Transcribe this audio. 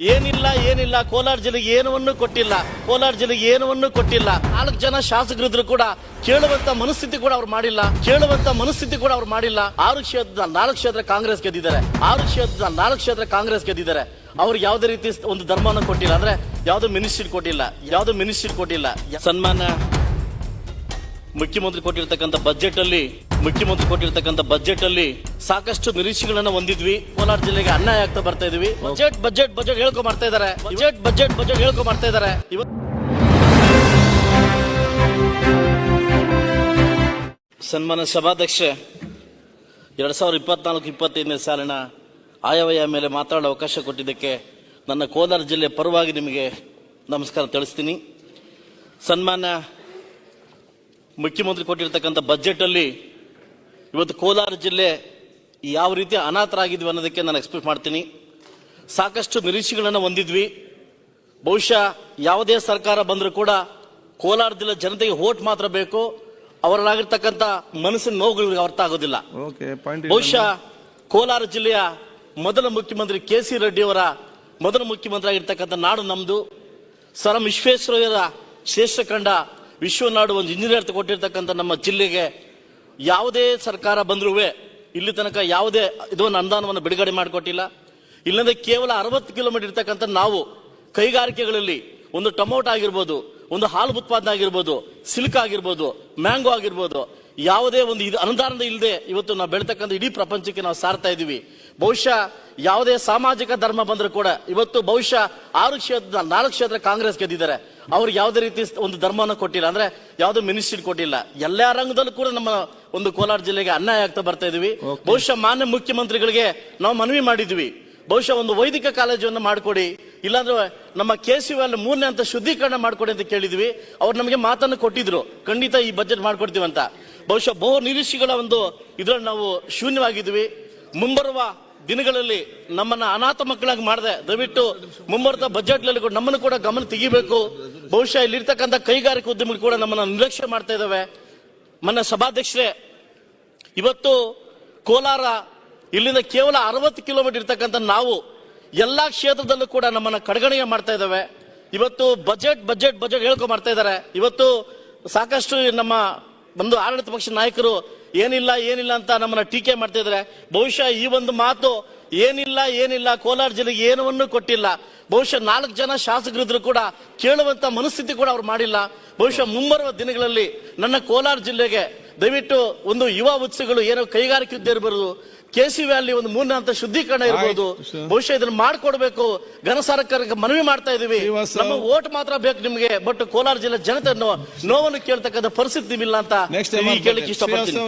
ಏನಿಲ್ಲ ಏನಿಲ್ಲ. ಕೋಲಾರ ಜಿಲ್ಲೆಗೆ ಏನವನ್ನು ಕೊಟ್ಟಿಲ್ಲ. ಕೋಲಾರ ಜಿಲ್ಲೆಗೆ ಏನವನ್ನು ಕೊಟ್ಟಿಲ್ಲ. ನಾಲ್ಕು ಜನ ಶಾಸಕರಿದ್ರು ಕೂಡ ಕೇಳುವಂತ ಮನಸ್ಥಿತಿ ಕೂಡ ಅವ್ರು ಮಾಡಿಲ್ಲ. ಕೇಳುವಂತ ಮನಸ್ಥಿತಿ ಕೂಡ ಅವ್ರು ಮಾಡಿಲ್ಲ. ಆರು ಕ್ಷೇತ್ರ ನಾಲ್ಕು ಕ್ಷೇತ್ರ ಕಾಂಗ್ರೆಸ್ ಗೆದ್ದಿದ್ದಾರೆ. ಆರು ಕ್ಷೇತ್ರ ನಾಲ್ಕು ಕ್ಷೇತ್ರ ಕಾಂಗ್ರೆಸ್ ಗೆದ್ದಿದ್ದಾರೆ. ಅವ್ರಿಗೆ ಯಾವುದೇ ರೀತಿ ಒಂದು ಧರ್ಮವನ್ನು ಕೊಟ್ಟಿಲ್ಲ ಅಂದ್ರೆ ಯಾವ್ದು ಮಿನಿಸ್ಟ್ರಿ ಕೊಟ್ಟಿಲ್ಲ, ಯಾವ್ದು ಮಿನಿಸ್ಟ್ರಿ ಕೊಟ್ಟಿಲ್ಲ. ಸನ್ಮಾನ ಮುಖ್ಯಮಂತ್ರಿ ಕೊಟ್ಟಿರ್ತಕ್ಕಂಥ ಬಜೆಟ್ ಅಲ್ಲಿ ಮುಖ್ಯಮಂತ್ರಿ ಕೊಟ್ಟಿರ್ತಕ್ಕಂಥ ಬಜೆಟ್ ಅಲ್ಲಿ ಸಾಕಷ್ಟು ನಿರೀಕ್ಷೆಗಳನ್ನ ಹೊಂದಿದ್ವಿ. ಕೋಲಾರ ಜಿಲ್ಲೆಗೆ ಅನ್ಯಾಯ ಆಗ್ತಾ ಬರ್ತಾ ಇದೀವಿ. ಬಜೆಟ್ ಬಜೆಟ್ ಬಜೆಟ್ ಹೇಳ್ಕೊ ಮಾಡ್ತಾ ಇದಾರೆ. ಬಜೆಟ್ ಬಜೆಟ್ ಬಜೆಟ್ ಹೇಳ್ಕೊ ಮಾಡ್ತಾ ಇದಾರೆ. ಸನ್ಮಾನ ಸಭಾಧ್ಯಕ್ಷ, ಎರಡ್ ಸಾವಿರದ ಇಪ್ಪತ್ನಾಲ್ಕು, ಇಪ್ಪತ್ತೈದನೇ ಸಾಲಿನ ಆಯವ್ಯಯ ಮೇಲೆ ಮಾತಾಡೋ ಅವಕಾಶ ಕೊಟ್ಟಿದ್ದಕ್ಕೆ ನನ್ನ ಕೋಲಾರ ಜಿಲ್ಲೆ ಪರವಾಗಿ ನಿಮಗೆ ನಮಸ್ಕಾರ ತಿಳಿಸ್ತೀನಿ. ಸನ್ಮಾನ ಮುಖ್ಯಮಂತ್ರಿ ಕೊಟ್ಟಿರ್ತಕ್ಕಂಥ ಬಜೆಟ್ ಅಲ್ಲಿ ಇವತ್ತು ಕೋಲಾರ ಜಿಲ್ಲೆ ಯಾವ ರೀತಿ ಅನಾಥರಾಗಿದ್ವಿ ಅನ್ನೋದಕ್ಕೆ ನಾನು ಎಕ್ಸ್ಪೆಕ್ಟ್ ಮಾಡ್ತೀನಿ. ಸಾಕಷ್ಟು ನಿರೀಕ್ಷೆಗಳನ್ನು ಹೊಂದಿದ್ವಿ. ಬಹುಶಃ ಯಾವುದೇ ಸರ್ಕಾರ ಬಂದರೂ ಕೂಡ ಕೋಲಾರ ಜಿಲ್ಲೆ ಜನತೆಗೆ ಓಟ್ ಮಾತ್ರ ಬೇಕು. ಅವರಲ್ಲಾಗಿರ್ತಕ್ಕಂಥ ಮನಸ್ಸಿನ ನೋವುಗಳಿಗೆ ಅರ್ಥ ಆಗೋದಿಲ್ಲ. ಓಕೆ ಪಾಯಿಂಟ್ ಬಹುಶಃ ಕೋಲಾರ ಜಿಲ್ಲೆಯ ಮೊದಲ ಮುಖ್ಯಮಂತ್ರಿ ಕೆ ಸಿ ರೆಡ್ಡಿಯವರ ಮೊದಲ ಮುಖ್ಯಮಂತ್ರಿ ಆಗಿರ್ತಕ್ಕಂಥ ನಾಡು ನಮ್ಮದು ಸರ್ ವಿಶ್ವೇಶ್ವರಯ್ಯರ ಶ್ರೇಷ್ಠ ಕಂಡ ವಿಶ್ವನಾಡು ಒಂದು ಇಂಜಿನಿಯರ್ ಕೊಟ್ಟಿರ್ತಕ್ಕಂಥ ನಮ್ಮ ಜಿಲ್ಲೆಗೆ ಯಾವುದೇ ಸರ್ಕಾರ ಬಂದರೂ ಇಲ್ಲಿ ತನಕ ಯಾವುದೇ ಇದೊಂದು ಅನುದಾನವನ್ನು ಬಿಡುಗಡೆ ಮಾಡಿಕೊಟ್ಟಿಲ್ಲ. ಇಲ್ಲಂದ್ರೆ ಕೇವಲ ಅರವತ್ತು ಕಿಲೋಮೀಟರ್ ಇರ್ತಕ್ಕಂಥ ನಾವು ಕೈಗಾರಿಕೆಗಳಲ್ಲಿ ಒಂದು ಟೊಮೊಟೊ ಆಗಿರ್ಬೋದು, ಒಂದು ಹಾಲು ಉತ್ಪಾದನೆ ಆಗಿರ್ಬೋದು, ಸಿಲ್ಕ್ ಆಗಿರ್ಬೋದು, ಮ್ಯಾಂಗೋ ಆಗಿರ್ಬೋದು, ಯಾವುದೇ ಒಂದು ಇದು ಅನುದಾನದ ಇಲ್ಲದೆ ಇವತ್ತು ನಾವು ಬೆಳ್ತಕ್ಕಂಥ ಇಡೀ ಪ್ರಪಂಚಕ್ಕೆ ನಾವು ಸಾರ್ತಾ ಇದ್ದೀವಿ. ಬಹುಶಃ ಯಾವುದೇ ಸಾಮಾಜಿಕ ಧರ್ಮ ಬಂದರೂ ಕೂಡ ಇವತ್ತು ಬಹುಶಃ ಆರು ಕ್ಷೇತ್ರ, ನಾಲ್ಕು ಕ್ಷೇತ್ರ ಕಾಂಗ್ರೆಸ್ ಗೆದ್ದಿದ್ದಾರೆ. ಅವ್ರಿಗೆ ಯಾವುದೇ ರೀತಿ ಒಂದು ಧರ್ಮವನ್ನು ಕೊಟ್ಟಿಲ್ಲ. ಅಂದ್ರೆ ಯಾವುದೋ ಮಿನಿಸ್ಟ್ರಿ ಕೊಟ್ಟಿಲ್ಲ. ಎಲ್ಲ ರಂಗದಲ್ಲೂ ಕೂಡ ನಮ್ಮ ಒಂದು ಕೋಲಾರ ಜಿಲ್ಲೆಗೆ ಅನ್ಯಾಯ ಆಗ್ತಾ ಬರ್ತಾ ಇದೀವಿ. ಬಹುಶಃ ಮಾನ್ಯ ಮುಖ್ಯಮಂತ್ರಿಗಳಿಗೆ ನಾವು ಮನವಿ ಮಾಡಿದ್ವಿ. ಬಹುಶಃ ಒಂದು ವೈದಿಕ ಕಾಲೇಜನ್ನು ಮಾಡಿಕೊಡಿ. ಇಲ್ಲಾಂದ್ರೆ ನಮ್ಮ ಕೆ ಸಿ ಅಲ್ಲಿ ಮೂರನೇ ಅಂತ ಶುದ್ಧೀಕರಣ ಮಾಡ್ಕೊಡಿ ಅಂತ ಕೇಳಿದ್ವಿ. ಅವ್ರು ನಮಗೆ ಮಾತನ್ನು ಕೊಟ್ಟಿದ್ರು. ಖಂಡಿತ ಈ ಬಜೆಟ್ ಮಾಡ್ಕೊಡ್ತೀವಿ ಅಂತ. ಬಹುಶಃ ಬಹು ನಿರೀಕ್ಷೆಗಳ ಒಂದು ಇದ್ರಲ್ಲಿ ನಾವು ಶೂನ್ಯವಾಗಿದ್ವಿ. ಮುಂಬರುವ ದಿನಗಳಲ್ಲಿ ನಮ್ಮನ್ನ ಅನಾಥ ಮಕ್ಕಳಾಗಿ ಮಾಡದೆ. ದಯವಿಟ್ಟು ಮುಂಬರುವ ಕೂಡ ನಮ್ಮನ್ನು ಕೂಡ ಗಮನ ತೆಗಿಬೇಕು. ಬಹುಶಃ ಇಲ್ಲಿರ್ತಕ್ಕಂಥ ಕೈಗಾರಿಕಾ ಉದ್ಯಮಿಗಳು ಕೂಡ ನಮ್ಮನ್ನ ನಿರ್ಲಕ್ಷ್ಯ ಮಾಡ್ತಾ ಇದ್ದಾವೆ ಮನ್ನ ಸಭಾಧ್ಯಕ್ಷರೇ, ಇವತ್ತು ಕೋಲಾರ, ಇಲ್ಲಿಂದ ಕೇವಲ ಅರವತ್ತು ಕಿಲೋಮೀಟರ್ ಇರ್ತಕ್ಕಂಥ ನಾವು ಎಲ್ಲ ಕ್ಷೇತ್ರದಲ್ಲೂ ಕೂಡ ನಮ್ಮನ್ನ ಕಡೆಗಣೆಯ ಮಾಡ್ತಾ ಇದ್ದಾವೆ ಇವತ್ತು ಬಜೆಟ್ ಬಜೆಟ್ ಬಜೆಟ್ ಹೇಳ್ಕೊ ಮಾಡ್ತಾ ಇದ್ದಾರೆ ಇವತ್ತು ಸಾಕಷ್ಟು ನಮ್ಮ ಒಂದು ಆಡಳಿತ ಪಕ್ಷ ನಾಯಕರು ಏನಿಲ್ಲ ಏನಿಲ್ಲ ಅಂತ ನಮ್ಮನ್ನ ಟೀಕೆ ಮಾಡ್ತಾ ಇದ್ದಾರೆ ಬಹುಶಃ ಈ ಒಂದು ಮಾತು ಏನಿಲ್ಲ ಏನಿಲ್ಲ ಕೋಲಾರ ಜಿಲ್ಲೆಗೆ ಏನವನ್ನು ಕೊಟ್ಟಿಲ್ಲ. ಬಹುಶಃ ನಾಲ್ಕು ಜನ ಶಾಸಕರಿದ್ರು ಕೂಡ ಕೇಳುವಂತ ಮನಸ್ಥಿತಿ ಕೂಡ ಅವ್ರು ಮಾಡಿಲ್ಲ. ಬಹುಶಃ ಮುಂಬರುವ ದಿನಗಳಲ್ಲಿ ನನ್ನ ಕೋಲಾರ ಜಿಲ್ಲೆಗೆ ದಯವಿಟ್ಟು ಒಂದು ಯುವ ಉತ್ಸವಗಳು ಏನೋ ಕೈಗಾರಿಕೆ ಉದ್ಯ ಇರಬಾರದು ಕೆ ಸಿ ವ್ಯಾಲಿ ಒಂದು ಮೂರನೇ ಹಂತ ಶುದ್ಧೀಕರಣ ಇರಬಹುದು ಬಹುಶಃ ಇದನ್ನ ಮಾಡ್ಕೊಡ್ಬೇಕು. ಘನ ಸರ್ಕಾರಕ್ಕೆ ಮನವಿ ಮಾಡ್ತಾ ಇದೀವಿ. ನಮ್ಮ ಓಟ್ ಮಾತ್ರ ಬೇಕು ನಿಮಗೆ ಬಟ್ ಕೋಲಾರ ಜಿಲ್ಲೆ ಜನತೆ ನೋವನ್ನು ಕೇಳ್ತಕ್ಕಂಥ ಪರಿಸ್ಥಿತಿ ಇಲ್ಲ ಅಂತ ಕೇಳಿಕ್ಕೆ ಕೇಳಲಿಕ್ಕೆ ಇಷ್ಟಪಡ್ತೀನಿ